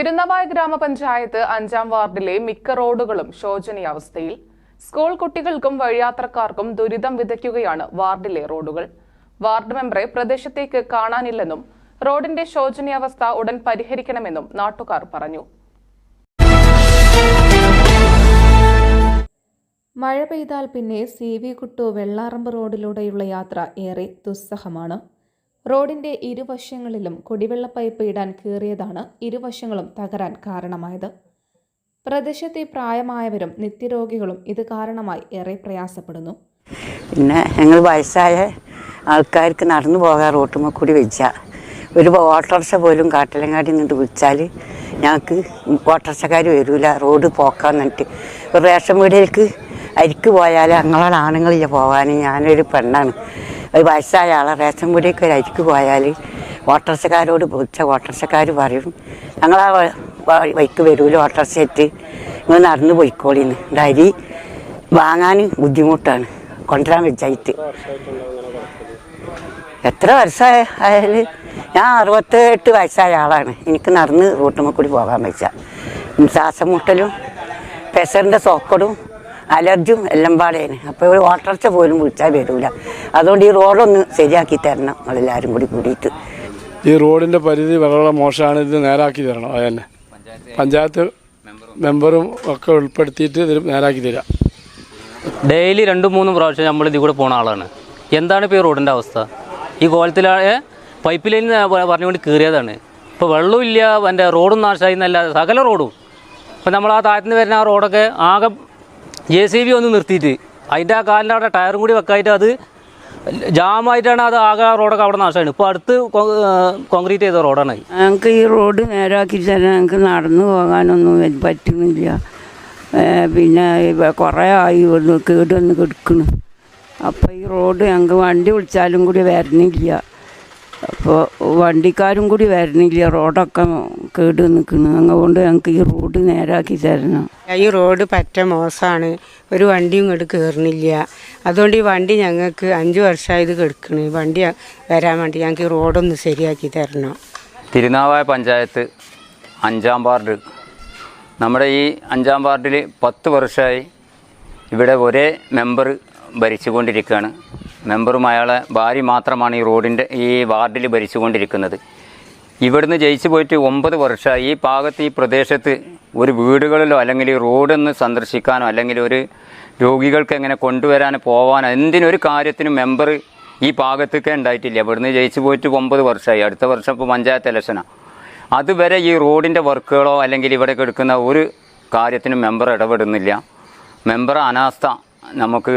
തിരുനവായ ഗ്രാമപഞ്ചായത്ത് അഞ്ചാം വാർഡിലെ മിക്ക റോഡുകളും ശോചനീയാവസ്ഥയിൽ. സ്കൂൾ കുട്ടികൾക്കും വഴിയാത്രക്കാർക്കും ദുരിതം വിതയ്ക്കുകയാണ് വാർഡിലെ റോഡുകൾ. വാർഡ് മെമ്പറെ പ്രദേശത്തേക്ക് കാണാനില്ലെന്നും റോഡിന്റെ ശോചനീയാവസ്ഥ ഉടൻ പരിഹരിക്കണമെന്നും നാട്ടുകാർ പറഞ്ഞു. മഴ പെയ്താൽ പിന്നെ സി വി കുട്ടു വെള്ളാറമ്പ് റോഡിലൂടെയുള്ള യാത്ര ഏറെ ദുസ്സഹമാണ്. റോഡിന്റെ ഇരുവശങ്ങളിലും കുടിവെള്ള പൈപ്പ് ഇടാൻ കീറിയതാണ് ഇരുവശങ്ങളും തകരാൻ കാരണമായത്. പ്രദേശത്തെ പ്രായമായവരും നിത്യരോഗികളും ഇത് കാരണമായി ഏറെ പ്രയാസപ്പെടുന്നു. പിന്നെ ഞങ്ങൾ വയസ്സായ ആൾക്കാർക്ക് നടന്നു പോകാൻ റോട്ടുമ്മ കൂടി വെച്ച. ഒരു ഓട്ടോറിക്ഷ പോലും കാട്ടിലങ്ങാടി നിന്ന് വിളിച്ചാൽ ഞങ്ങൾക്ക് ഓട്ടോറിക്ഷക്കാർ വരില്ല റോഡ് പോക്കാന്നിട്ട് ഒരു റേഷൻ വീടിലേക്ക് അരിക്ക് പോയാൽ ഞങ്ങളാണ് ആണുങ്ങളില്ല പോകാൻ. ഞാനൊരു പെണ്ണാണ്. ഒരു വയസ്സായ ആളെ. റേഷൻ കൂടിയൊക്കെ ഒരു അരിക്ക് പോയാൽ ഓട്ടോറിക്ഷക്കാരോട് വിളിച്ച ഓട്ടോറിക്ഷക്കാർ പറയും ഞങ്ങളാ ആ വ- വഴിക്ക് വരൂല എത്തി നിങ്ങൾ നടന്ന് പോയിക്കോളിന്ന്. അരി വാങ്ങാൻ ബുദ്ധിമുട്ടാണ്. കൊണ്ടുവരാൻ വെച്ചായിട്ട്. എത്ര വർഷമായാൽ ഞാൻ അറുപത്തെട്ട് വയസ്സായ ആളാണ്. എനിക്ക് നടന്ന് റൂട്ടുമ്മ കൂടി പോകാൻ വെച്ച. ശ്വാസം മുട്ടലും പ്രഷറിന്റെ സോക്കടും അലർജിയും എല്ലാം പാടേന്. അപ്പോൾ ഒരു വാട്ടർച്ച പോലും വിളിച്ചാൽ വരില്ല അതുകൊണ്ട് ഈ റോഡൊന്ന് ശരിയാക്കി തരണം നമ്മളെല്ലാവരും കൂടി കൂടിയിട്ട്. ഈ റോഡിന്റെ പരിധി വളരെ മോശമാണ്. ഇത് നേരാക്കി തരണം. അത് തന്നെ. പഞ്ചായത്ത് മെമ്പറും ഒക്കെ ഉൾപ്പെടുത്തിയിട്ട് ഇത് നേരാക്കി തരാം. ഡെയിലി രണ്ടും മൂന്നും പ്രാവശ്യം നമ്മൾ ഇതിൽ കൂടെ പോണ ആളാണ്. എന്താണ് ഇപ്പോൾ ഈ റോഡിന്റെ അവസ്ഥ? ഈ കോലത്തിലെ പൈപ്പ് ലൈൻ പറഞ്ഞുകൊണ്ട് കയറിയതാണ് ഇപ്പോൾ വെള്ളമില്ല എന്റെ റോഡും നാശമായി എന്നല്ല. സകല റോഡും. ഇപ്പോൾ നമ്മൾ ആ താഴത്തുനിന്ന് വരുന്ന ആ റോഡൊക്കെ ആകെ ജെ സി ബി ഒന്ന് നിർത്തിയിട്ട്. അതിന്റെ ആ കാലിന്റെ അവിടെ ടയറും കൂടി വെക്കായിട്ട് അത് ജാമായിട്ടാണ് അത് ആകെ റോഡൊക്കെ അവിടെ നാശമാണ് ഇപ്പോൾ അടുത്ത് കോൺക്രീറ്റ് ചെയ്ത റോഡാണ്. ഞങ്ങൾക്ക് ഈ റോഡ് നേരാക്കി തന്നെ ഞങ്ങൾക്ക് നടന്നു പോകാനൊന്നും പറ്റുന്നില്ല. പിന്നെ കുറേ ആയി ഒന്ന് കേട് വന്ന് അപ്പോൾ ഈ റോഡ് ഞങ്ങൾക്ക് വണ്ടി വിളിച്ചാലും കൂടി വരണില്ല. അപ്പോൾ വണ്ടിക്കാരും കൂടി വരണില്ല റോഡൊക്കെ കേട് നിൽക്കുന്നു അതുകൊണ്ട് ഞങ്ങൾക്ക് ഈ റോഡ് നേരാക്കി തരണം. ഈ റോഡ് പറ്റ മോശമാണ് ഒരു വണ്ടിയും ഇങ്ങോട്ട് കയറണില്ല അതുകൊണ്ട് ഈ വണ്ടി ഞങ്ങൾക്ക് അഞ്ച് വർഷമായത് കിടക്കണ്. വണ്ടി വരാൻ വേണ്ടി ഞങ്ങൾക്ക് ഈ റോഡൊന്ന് ശരിയാക്കി തരണം. തിരുനാവായ പഞ്ചായത്ത് അഞ്ചാം വാർഡ്. നമ്മുടെ ഈ അഞ്ചാം വാർഡിൽ പത്ത് വർഷമായി ഇവിടെ ഒരേ മെമ്പർ ഭരിച്ചുകൊണ്ടിരിക്കുകയാണ് മെമ്പറും അയാളെ ഭാര്യ മാത്രമാണ് ഈ റോഡിന്റെ ഈ വാർഡിൽ ഭരിച്ചുകൊണ്ടിരിക്കുന്നത്. ഇവിടുന്ന് ജയിച്ചു പോയിട്ട് ഒമ്പത് വർഷമായി ഈ ഭാഗത്ത് ഈ പ്രദേശത്ത് ഒരു വീടുകളിലോ അല്ലെങ്കിൽ ഈ റോഡൊന്ന് സന്ദർശിക്കാനോ അല്ലെങ്കിൽ ഒരു രോഗികൾക്ക് എങ്ങനെ കൊണ്ടുവരാനോ പോവാനോ എന്തിനൊരു കാര്യത്തിനും മെമ്പർ ഈ ഭാഗത്തേക്കേ ഉണ്ടായിട്ടില്ല. ഇവിടുന്ന് ജയിച്ചു പോയിട്ട് ഒമ്പത് വർഷമായി. അടുത്ത വർഷം ഇപ്പോൾ പഞ്ചായത്ത് ഇലക്ഷനാണ് അതുവരെ ഈ റോഡിന്റെ വർക്കുകളോ അല്ലെങ്കിൽ ഇവിടെ എടുക്കുന്ന ഒരു കാര്യത്തിനും മെമ്പർ ഇടപെടുന്നില്ല. മെമ്പർ അനാസ്ഥ നമുക്ക്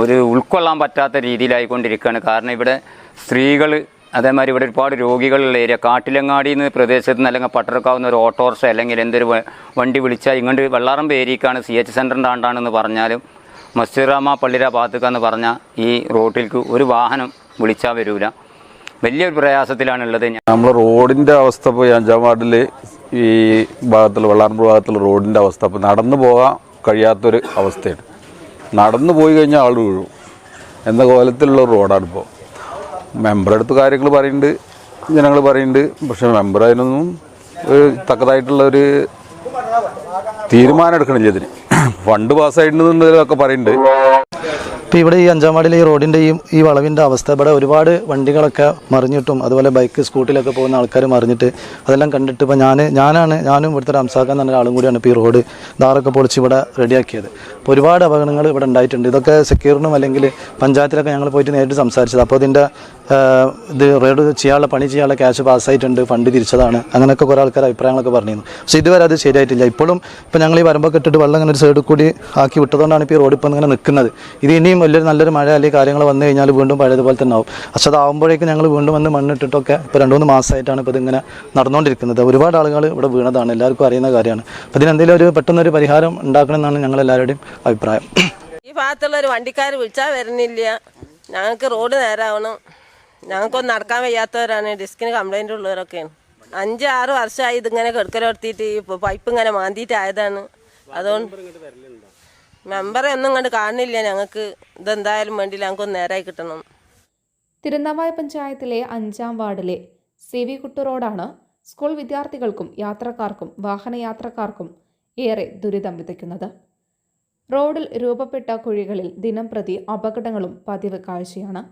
ഒരു ഉൾക്കൊള്ളാൻ പറ്റാത്ത രീതിയിലായിക്കൊണ്ടിരിക്കുകയാണ്. കാരണം ഇവിടെ സ്ത്രീകൾ അതേമാതിരി ഇവിടെ ഒരുപാട് രോഗികളുള്ള ഏരിയ കാട്ടിലങ്ങാടി നിന്ന് പ്രദേശത്ത് നിന്ന് അല്ലെങ്കിൽ പട്ടർക്കാവുന്ന ഒരു ഓട്ടോറിക്ഷ അല്ലെങ്കിൽ എന്തൊരു വണ്ടി വിളിച്ചാൽ ഇങ്ങോട്ട് വെള്ളാറമ്പ് ഏരിയക്കാണ് സി എച്ച് സെന്ററിന്റെ ആണ്ടാണെന്ന് പറഞ്ഞാലും മസ്ജിറാമ പള്ളിര ഭാഗത്തേക്കാന്ന് പറഞ്ഞാൽ ഈ റോട്ടിലേക്ക് ഒരു വാഹനം വിളിച്ചാൽ വരൂല. വലിയൊരു പ്രയാസത്തിലാണുള്ളത്. നമ്മൾ റോഡിന്റെ അവസ്ഥ ഈ അഞ്ചാം വാർഡിൽ ഈ ഭാഗത്തുള്ള വെള്ളാറമ്പ് ഭാഗത്തുള്ള റോഡിന്റെ അവസ്ഥ ഇപ്പോൾ നടന്നു പോകാൻ കഴിയാത്തൊരു അവസ്ഥയാണ്. നടന്നു പോയി കഴിഞ്ഞാൽ ആൾ വീഴും. എന്ന കോലത്തിലുള്ള റോഡാണ് ഇപ്പോൾ മെമ്പറെടുത്ത് കാര്യങ്ങൾ പറയുന്നുണ്ട് ജനങ്ങൾ പറയുന്നുണ്ട്. പക്ഷെ മെമ്പർ അതിനൊന്നും ഒരു തക്കതായിട്ടുള്ള ഒരു തീരുമാനം എടുക്കണില്ല ഇതിന്. ഫണ്ട് പാസ്സായിട്ടുണ്ടെന്നൊക്കെ പറയുന്നുണ്ട്. ഇപ്പോൾ ഇവിടെ ഈ അഞ്ചാം വാർഡിലെ ഈ റോഡിന്റെ ഈ വളവിന്റെ അവസ്ഥ ഇവിടെ ഒരുപാട് വണ്ടികളൊക്കെ മറിഞ്ഞിട്ടും അതുപോലെ ബൈക്ക് സ്കൂട്ടിലൊക്കെ പോകുന്ന ആൾക്കാർ മറിഞ്ഞിട്ട് അതെല്ലാം കണ്ടിട്ട് ഇപ്പോൾ ഞാൻ ഞാനാണ് ഞാനും ഇവിടുത്തെ റംസാക്കാൻ എന്ന് ആളും കൂടിയാണ് ഇപ്പോൾ ഈ റോഡ് ദാറൊക്കെ പൊളിച്ച് ഇവിടെ റെഡിയാക്കിയത് ഒരുപാട് അപകടങ്ങൾ ഇവിടെ ഉണ്ടായിട്ടുണ്ട്. ഇതൊക്കെ സെക്യൂറിനും അല്ലെങ്കിൽ പഞ്ചായത്തിലൊക്കെ ഞങ്ങൾ പോയിട്ട് നേരിട്ട് സംസാരിച്ചത് അപ്പോൾ ഇതിന്റെ ഇത് റോഡ് ചെയ്യാനുള്ള പണി ചെയ്യാനുള്ള ക്യാഷ് പാസ്സായിട്ടുണ്ട്. ഫണ്ട് തിരിച്ചതാണ്. അങ്ങനെയൊക്കെ കുറേ ആൾക്കാർ അഭിപ്രായങ്ങളൊക്കെ പറഞ്ഞിരുന്നു. പക്ഷേ ഇതുവരെ അത് ശരിയായിട്ടില്ല. ഇപ്പോഴും ഇപ്പോൾ ഞങ്ങൾ ഈ വരുമ്പോൾ കെട്ടിട്ട് വെള്ളം ഇങ്ങനെ ഒരു സൈഡിൽ കൂടി ആക്കി വിട്ടതുകൊണ്ടാണ് ഇപ്പോൾ ഈ റോഡ് ഇങ്ങനെ നിൽക്കുന്നത്. ഇത് ഇനിയും വലിയൊരു നല്ലൊരു മഴ അല്ലെങ്കിൽ കാര്യങ്ങൾ വന്നു കഴിഞ്ഞാൽ വീണ്ടും പഴയതുപോലെ തന്നെ ആവും. പക്ഷേ അതാവുമ്പോഴേക്കും ഞങ്ങൾ വീണ്ടും വന്ന് മണ്ണിട്ടിട്ടൊക്കെ ഇപ്പോൾ രണ്ട് മൂന്ന് മാസമായിട്ടാണ് ഇപ്പോൾ ഇതിങ്ങനെ നടന്നുകൊണ്ടിരിക്കുന്നത്. ഒരുപാട് ആളുകൾ ഇവിടെ വീണതാണ്. എല്ലാവർക്കും അറിയുന്ന കാര്യമാണ്. അപ്പോൾ ഇതിനെന്തെങ്കിലും ഒരു പെട്ടെന്നൊരു പരിഹാരം ഉണ്ടാക്കണമെന്നാണ് ഞങ്ങൾ എല്ലാവരുടെയും അഭിപ്രായം. ഈ ഭാഗത്തുള്ള ഒരു വണ്ടിക്കാർ വിളിച്ചാൽ വരുന്നില്ല. ഞങ്ങൾക്ക് റോഡ് നേരാവണം. ഞങ്ങൾക്കൊന്നും നടക്കാൻ വയ്യാത്തവരാണ്. ഡിസ്കിന് കംപ്ലൈന്റ് ഉള്ളവരൊക്കെയാണ്. അഞ്ച് ആറ് വർഷമായി ഇതിങ്ങനെ കെടുക്കലെടുത്തിട്ട് ഈ പൈപ്പ് ഇങ്ങനെ മാന്തിയിട്ടായതാണ്. അതുകൊണ്ട് മെമ്പറെ ഒന്നും ഇങ്ങോട്ട് കാണുന്നില്ല. ഞങ്ങൾക്ക് ഇതെന്തായാലും വേണ്ടി ഞങ്ങൾക്കൊന്ന് നേരായി കിട്ടണം. തിരുനാവായ പഞ്ചായത്തിലെ അഞ്ചാം വാർഡിലെ സി വി കുട്ടു റോഡാണ് സ്കൂൾ വിദ്യാർത്ഥികൾക്കും യാത്രക്കാർക്കും വാഹനയാത്രക്കാർക്കും ഏറെ ദുരിതം വിതയ്ക്കുന്നത്. റോഡിൽ രൂപപ്പെട്ട കുഴികളിൽ ദിനം പ്രതി അപകടങ്ങളും പതിവ് കാഴ്ചയാണ്.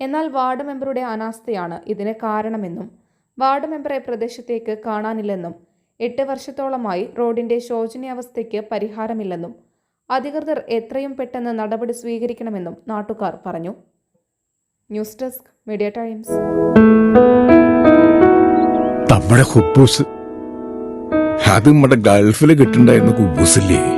എന്നാൽ വാർഡ് മെമ്പറുടെ അനാസ്ഥയാണ് ഇതിന് കാരണമെന്നും വാർഡ് മെമ്പറെ പ്രദേശത്തേക്ക് കാണാനില്ലെന്നും എട്ട് വർഷത്തോളമായി റോഡിന്റെ ശോചനീയാവസ്ഥയ്ക്ക് പരിഹാരമില്ലെന്നും അധികൃതർ എത്രയും പെട്ടെന്ന് നടപടി സ്വീകരിക്കണമെന്നും നാട്ടുകാർ പറഞ്ഞു. News desk media times. നമ്മുടെ ഹുബൂസ്. അത് നമ്മുടെ ഗൾഫിൽ കിട്ടുണ്ടായിരുന്ന കുബൂസില്ലേ?